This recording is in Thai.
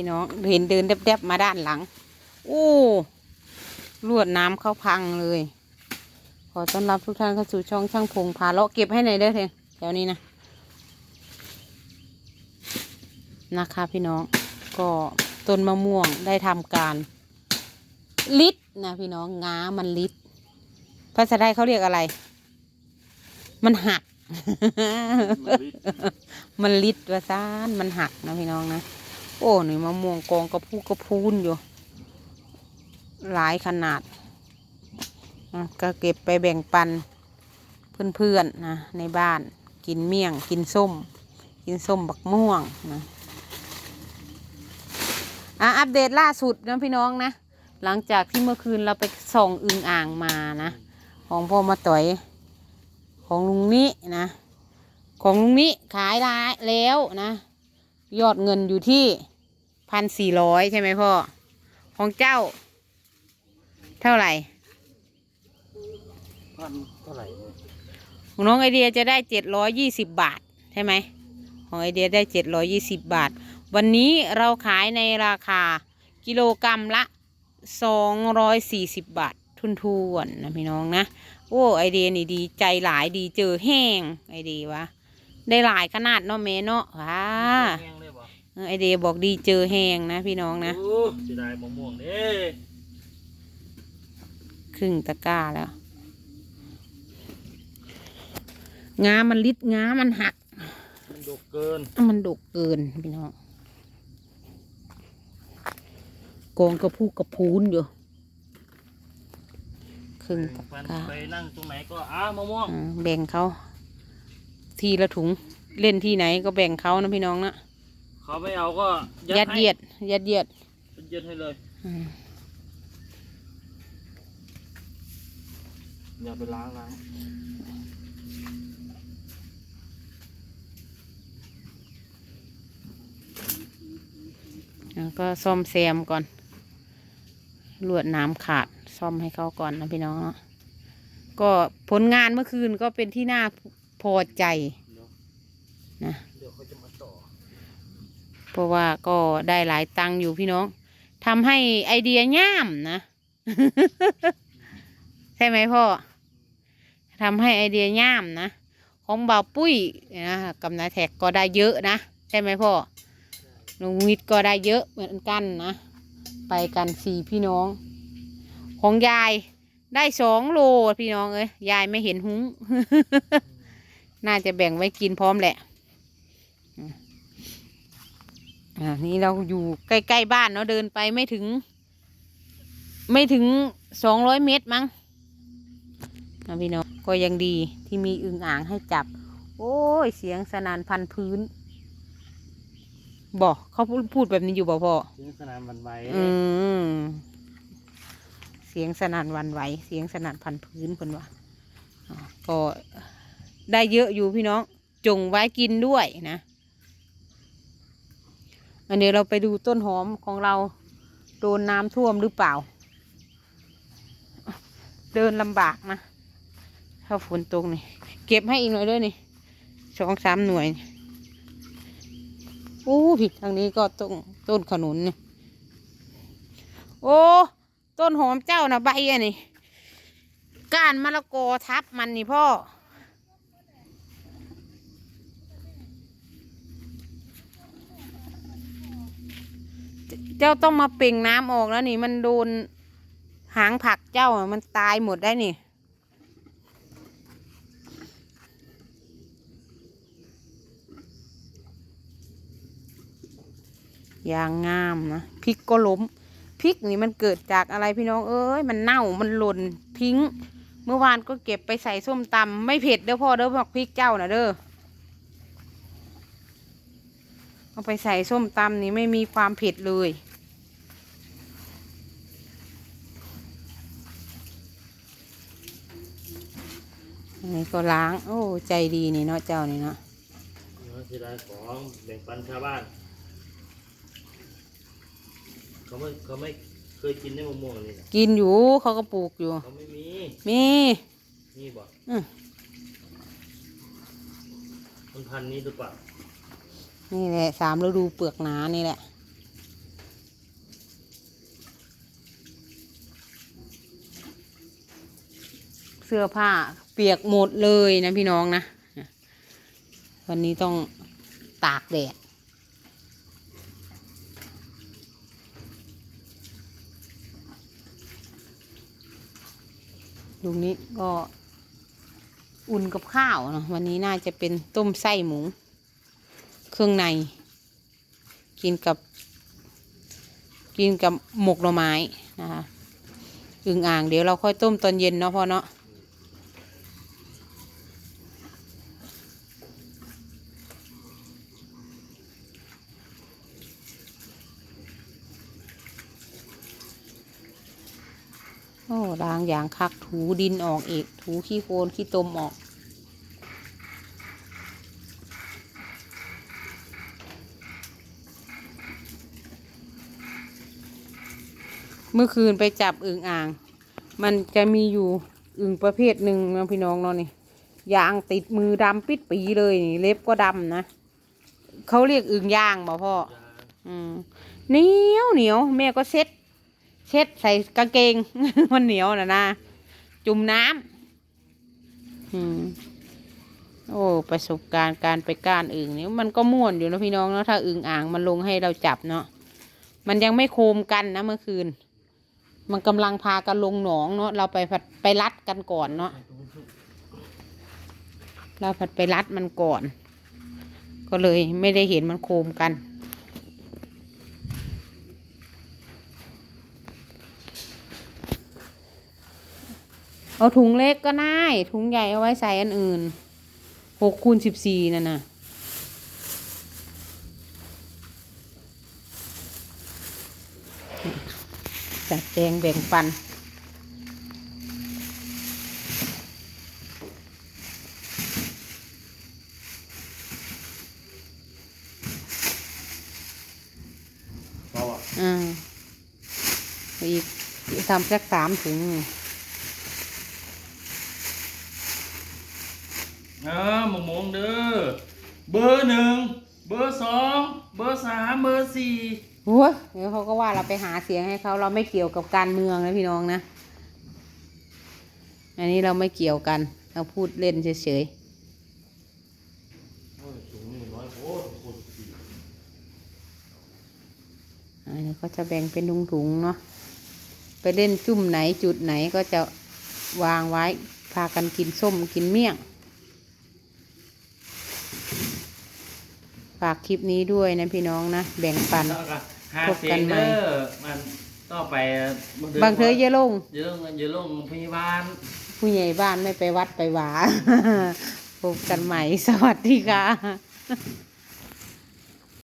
พี่น้องเห็นเดินแดบๆมาด้านหลัง โอ้ลวดน้ำเข้าพังเลย ขอต้อนรับทุกท่านเข้าสู่ช่องช่างพงพาเลาะเก็บให้หน่อยเด้อเทงแถวนี้นะนะคะพี่น้องก็ต้นมะม่วงได้ทำการลิดนะพี่น้องง้ามันลิดภาษาไทยเขาเรียกอะไร มันหัก มันลิดว่าซานมันหักนะพี่น้องนะ โอ้หนี่มะม่วงกองกระพูกระพูนอยู่ หลายขนาดอะก็เก็บไปแบ่งปันเพื่อนๆนะในบ้านกินเมี่ยงกินส้ม กินส้มบักม่วงนะอะอัปเดตล่าสุดนะพี่น้องนะ หลังจากที่เมื่อคืนเราไปส่องอึงอ่างมานะ ของพ่อมาต่อย ของลุงนี้นะ ของลุงนี้ขายได้แล้วนะ ยอดเงินอยู่ที่ พันสี่ร้อยใช่ไหมพ่อ ของเจ้า เท่าไหร่พันเท่าไหร่เนี่ยของน้องไอเดียจะได้เจ็ดร้อยยี่สิบบาทใช่ไหมของไอเดียได้เจ็ดร้อยี่สิบบาท วันนี้เราขายในราคากิโลกรรัมละสองร้อยสี่สิบบาท ทุนทวนๆนะพี่น้องนะ โอ้ไอเดียนี่ดีใจหลายดีเจอแห้งไอเดียวะได้หลายขนาดเนาะเมเนาะว้าแห้งเลยบ่ ไอเดียบอกดีเจอแห้งนะพี่น้องนะโอ้เสียดายมะม่วงเด้ครึ่งตะกร้าแล้วงามันลิดงามันหัก มันดกเกิน มันดกเกินพี่น้องกองกระพูกกระพูนอยู่ครึ่งตะฟันกร้าไปนั่งตรงไหนก็อ้ามะม่วงอ่าแบ่งเขา ทีละถุงเล่นที่ไหนก็แบ่งเขานะพี่น้องนะ เขาไม่เอาก็ยัดให้เยียดยัดเยียดยัดให้เลยอืมอย่าไปล้างล้างแล้วก็ซ่อมแซมก่อน ลวดน้ำขาดซ่อมให้เขาก่อนนะพี่น้องเนาะก็ผลงานเมื่อคืนก็เป็นที่น่าพอใจเดี๋ยวนะ เดี๋ยวเขาจะมาต่อ เพ ราะว่าก็ได้หลายตังค์อยู่พี่น้องทำให้ไอเดียง่ามนะ ใช่ไหมพ่อทำให้ไอเดียง่ามนะ ของเบาปุ้ยนะกับนายแท็กก็ได้เยอะนะ ใช่ไหมพ่อลุงวิทย์ก็ได้เยอะเหมือนกันนะ ไปกันสี่พี่น้อง ของยายได้สองโลพี่น้องเอ้ยยายไม่เห็นหุงน่าจะแบ่งไว้กินพร้อมแหละ อ่านี่เราอยู่ใกล้ๆบ้านเนาะเดินไปไม่ถึง ไม่ถึงสองร้อยเมตรมั้งนะพี่น้องก็ยังดีที่มีอึงอ่างให้จับ โอ้ย เสียงสนานพันพื้นบอกเขาพูดพูดแบบนี้อยู่บ่พ่อเสียงสนามวันไหวอืมเสียงสนั่นหวันไหว เสียงสนั่นพันพื้นเพิ่นว่าอ่าก็ได้เยอะอยู่พี่น้องจงไว้กินด้วยนะ อันนี้เราไปดูต้นหอมของเราโดนน้ำท่วมหรือเปล่า เดินลำบากนะถ้าฝนตกนี่เก็บให้อีกหน่อยด้วยนี่สองสามหน่วยโอ้ผิดทางนี้ก็ต้นต้นขนุนนี่โอ้ต้นหอมเจ้านะใบอันนี้ก้านมะละกอทับมันนี่พ่อ เจ้าต้องมาเป่งน้ำออกแล้วนี่ มันโดนหางผักเจ้ามันตายหมดได้นี่ อย่างงามนะพริกก็ล้มพริกนี่มันเกิดจากอะไรพี่น้องเอ้ยมันเน่ามันหล่นทิ้ง เมื่อวานก็เก็บไปใส่ส้มตำไม่เผ็ดเด้อพ่อเด้อบอกพริกเจ้านะเด้อเอาไปใส่ส้มตำนี่ไม่มีความเผ็ดเลย นนี้ก็ล้าง โอ้ ใจดีนี่เนาะเจ้านี่เนาะเสียดายของแบ่งปันชาวบ้าน เขาไม่เขาไม่เคยกินได้มะม่วงนี่นะกินอยู่เขาก็ปลูกอยู่ เขาไม่มีมีนี่บ่อืมมันพันนี้หรือเปล่านี่แหละสามฤดูเปลือกหนานี่แหละ เสื้อผ้า เปียกหมดเลยนะพี่น้องนะ วันนี้ต้องตากแดดลุงนี้ก็อุ่นกับข้าวเนอะวันนี้น่าจะเป็นต้มไส้หมู เครื่องใน กินกับ กินกับหมกหน่อไม้นะคะอึ่งอ่างเดี๋ยวเราค่อยต้มตอนเย็นเนาะพ่อเนาะ โอ้ล้างอย่างคักถูดินออกอีก ถูขี้โคลนขี้ตมออก เมื่อคืนไปจับอึ่งอ่าง มันจะมีอยู่อึ่งประเภทหนึ่งนะพี่น้องเนาะนี่ยางติดมือดำปิดปีเลยนี่เล็บก็ดำนะเขาเรียกอึ่งย่างบ่พ่อ อืมเหนียวเหนียวแม่ก็เช็ด เช็ดใส่กางเกง มันเหนียวนะนะจุ่มน้ำอืมโอ้ประสบการณ์การไปก้านอึ่งนี่มันก็ม่วนอยู่นะพี่น้องเนาะถ้าอึ่งอ่างมันลงให้เราจับเนาะมันยังไม่โคมกันนะเมื่อคืน มันกำลังพากันลงหนองเนาะเราไปผัดไปรัดกันก่อนเนาะเราผัดไปรัดมันก่อน ก็เลยไม่ได้เห็นมันโคมกัน เอาถุงเล็กก็ได้ ถุงใหญ่เอาไว้ใส่อันอื่นหกคูณสิบสี่นั่นน่ะจัดแจงแบ่งปันเพราะว่าอ่าอีกทำสักสามถุง เออมะม่วงเด้อ เบอร์หนึ่ง เบอร์สอง เบอร์สามเบอร์สี่หัวเดี๋ยวเขาก็ว่าเราไปหาเสียงให้เขาเราไม่เกี่ยวกับการเมืองนะพี่น้องนะ อันนี้เราไม่เกี่ยวกัน เราพูดเล่นเฉยโอ้ยถุงนี่น้อยโคตรโคตรสี่ๆอันนี้ก็จะแบ่งเป็นถุงๆเนาะ ไปเล่นจุ่มไหนจุดไหนก็จะวางไว้ พากันกินส้มกินเมี่ยง ฝากคลิปนี้ด้วยนะพี่น้องนะ แบ่งปันแล้วก็หาพบเสียกังนใหม่เด้อมันต่อไปบางเธอเยอะลงเยอะลงเยอะลงพยาบาลผู้ใหญ่บ้านไม่ไปวัดไปหวาพบกันใหม่ สวัสดีค่ะ